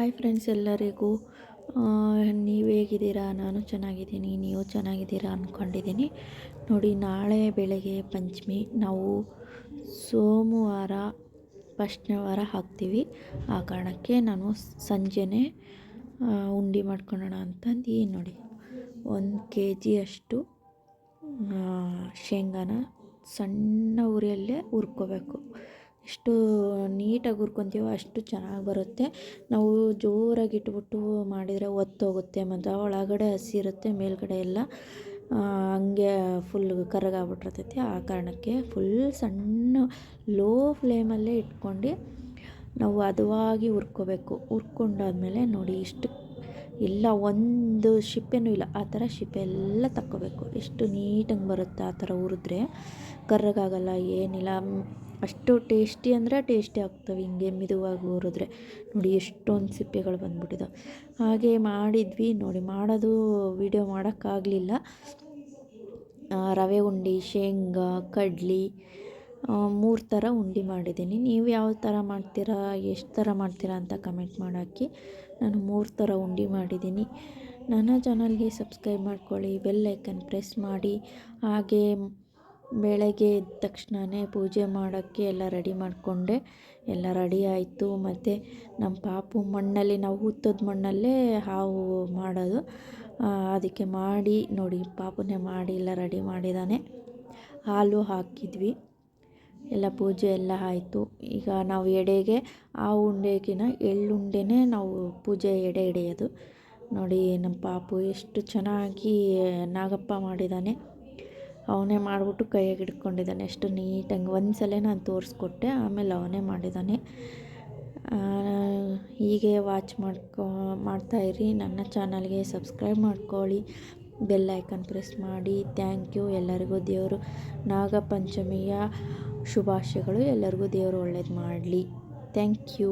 Hi friends ಎಲ್ಲರಿಗೂ. ನೀವು ಹೇಗಿದ್ದೀರಾ? ನಾನು ಚೆನ್ನಾಗಿದ್ದೀನಿ. ನೀವು ಚೆನ್ನಾಗಿದ್ದೀರಾ ಅಂದ್ಕೊಂಡಿದ್ದೀನಿ ನೋಡಿ, ನಾಳೆ ಬೆಳಗ್ಗೆ ಪಂಚಮಿ, ನಾವು ಸೋಮವಾರ ಫಸ್ಟ್ನೇ ವಾರ ಹಾಕ್ತೀವಿ. ಆ ಕಾರಣಕ್ಕೆ ನಾನು ಸಂಜೆನೇ ಉಂಡೆ ಮಾಡ್ಕೊಳ್ಳೋಣ ಅಂತಂದು ನೋಡಿ. ಒಂದು ಕೆ ಜಿಯಷ್ಟು ಶೇಂಗಾನ ಸಣ್ಣ ಉರಿಯಲ್ಲೇ ಹುರ್ಕೋಬೇಕು. ಎಷ್ಟು ನೀಟಾಗಿ ಹುರ್ಕೊತೀವೋ ಅಷ್ಟು ಚೆನ್ನಾಗಿ ಬರುತ್ತೆ. ನಾವು ಜೋರಾಗಿ ಇಟ್ಬಿಟ್ಟು ಮಾಡಿದರೆ ಒತ್ತೋಗುತ್ತೆ, ಮತ್ತು ಒಳಗಡೆ ಹಸಿ ಇರುತ್ತೆ, ಮೇಲ್ಗಡೆ ಎಲ್ಲ. ಹಂಗೆ ಫುಲ್ ಕರಗಾಗ್ಬಿಟ್ಟಿರ್ತೈತಿ. ಆ ಕಾರಣಕ್ಕೆ ಫುಲ್ ಸಣ್ಣ ಲೋ ಫ್ಲೇಮಲ್ಲೇ ಇಟ್ಕೊಂಡು ನಾವು ಹದವಾಗಿ ಹುರ್ಕೋಬೇಕು. ಹುರ್ಕೊಂಡಾದ್ಮೇಲೆ ನೋಡಿ ಇಷ್ಟು ಇಲ್ಲ ಒಂದು ಶಿಪ್ಪೆನೂ ಇಲ್ಲ, ಆ ಥರ ಶಿಪ್ಪೆ ಎಲ್ಲ ತಕ್ಕೋಬೇಕು. ಎಷ್ಟು ನೀಟಾಗಿ ಬರುತ್ತೆ ಆ ಥರ ಹುರಿದ್ರೆ. ಕರ್ರಗಾಗಲ್ಲ, ಏನಿಲ್ಲ. ಅಷ್ಟು ಟೇಸ್ಟಿ ಅಂದರೆ ಟೇಸ್ಟಿ ಆಗ್ತವೆ ಹಿಂಗೆ ಮಿದುವಾಗಿ ಹುರಿದ್ರೆ. ನೋಡಿ ಎಷ್ಟೊಂದು ಸಿಪ್ಪೆಗಳು ಬಂದ್ಬಿಟ್ಟಿದ್ದಾವೆ ಹಾಗೆ ಮಾಡಿದ್ವಿ. ನೋಡಿ ಮಾಡೋದು ವಿಡಿಯೋ ಮಾಡೋಕ್ಕಾಗಲಿಲ್ಲ. ರವೆ ಉಂಡೆ, ಶೇಂಗಾ, ಕಡ್ಲಿ ಮೂರು ಥರ ಉಂಡೆ ಮಾಡಿದ್ದೀನಿ. ನೀವು ಯಾವ ಥರ ಮಾಡ್ತೀರಾ, ಎಷ್ಟು ಥರ ಮಾಡ್ತೀರಾ ಅಂತ ಕಮೆಂಟ್ ಮಾಡಾಕಿ ನಾನು ಮೂರು ಥರ ಉಂಡೆ ಮಾಡಿದ್ದೀನಿ. ನನ್ನ ಚಾನಲ್ಗೆ ಸಬ್ಸ್ಕ್ರೈಬ್ ಮಾಡ್ಕೊಳ್ಳಿ ಬೆಲ್ ಐಕನ್ ಪ್ರೆಸ್ ಮಾಡಿ. ಹಾಗೆ ಬೆಳಗ್ಗೆ ಎದ್ದ ತಕ್ಷಣನೇ ಪೂಜೆ ಮಾಡೋಕ್ಕೆ ಎಲ್ಲ ರೆಡಿ ಮಾಡಿಕೊಂಡೆ. ಎಲ್ಲ ರೆಡಿ ಆಯಿತು. ಮತ್ತು ನಮ್ಮ ಪಾಪು ಮಣ್ಣಲ್ಲಿ, ನಾವು ಹುತ್ತದ ಮಣ್ಣಲ್ಲೇ ಹಾವು ಮಾಡೋದು. ಅದಕ್ಕೆ ಮಾಡಿ, ನೋಡಿ, ಪಾಪುನೇ ಮಾಡಿ ಎಲ್ಲ ರೆಡಿ ಮಾಡಿದ್ದಾನೆ ಹಾಲು ಹಾಕಿದ್ವಿ. ಎಲ್ಲ ಪೂಜೆ ಎಲ್ಲ ಆಯಿತು. ಈಗ ನಾವು ಎಡೆಗೆ, ಆ ಉಂಡೆಗಿನ ಎಳ್ಳುಂಡೆನೇ ನಾವು ಪೂಜೆ ಎಡೆ ಹಿಡಿಯೋದು ನೋಡಿ, ನಮ್ಮ ಪಾಪು ಎಷ್ಟು ಚೆನ್ನಾಗಿ ನಾಗಪ್ಪ ಮಾಡಿದ್ದಾನೆ ಅವನೇ ಮಾಡಿಬಿಟ್ಟು ಕೈಯಾಗೆ ಹಿಡ್ಕೊಂಡಿದ್ದಾನೆ. ಎಷ್ಟು ನೀಟಾಗಿ ಒಂದು ಸಲ ನಾನು ತೋರಿಸ್ಕೊಟ್ಟೆ, ಆಮೇಲೆ ಅವನೇ ಮಾಡಿದ್ದಾನೆ ಹೀಗೆ ವಾಚ್ ಮಾಡ್ಕೊ ಮಾಡ್ತಾಯಿರಿ ನನ್ನ ಚಾನಲ್ಗೆ ಸಬ್ಸ್ಕ್ರೈಬ್ ಮಾಡ್ಕೊಳ್ಳಿ. ಬೆಲ್ ಐಕನ್ ಪ್ರೆಸ್ ಮಾಡಿ. ಥ್ಯಾಂಕ್ ಯು ಎಲ್ಲರಿಗೂ ದೇವರು, ನಾಗಪಂಚಮಿಯ ಶುಭಾಶಯಗಳು. ಎಲ್ಲರಿಗೂ ದೇವರು ಒಳ್ಳೇದು ಮಾಡಲಿ. Thank you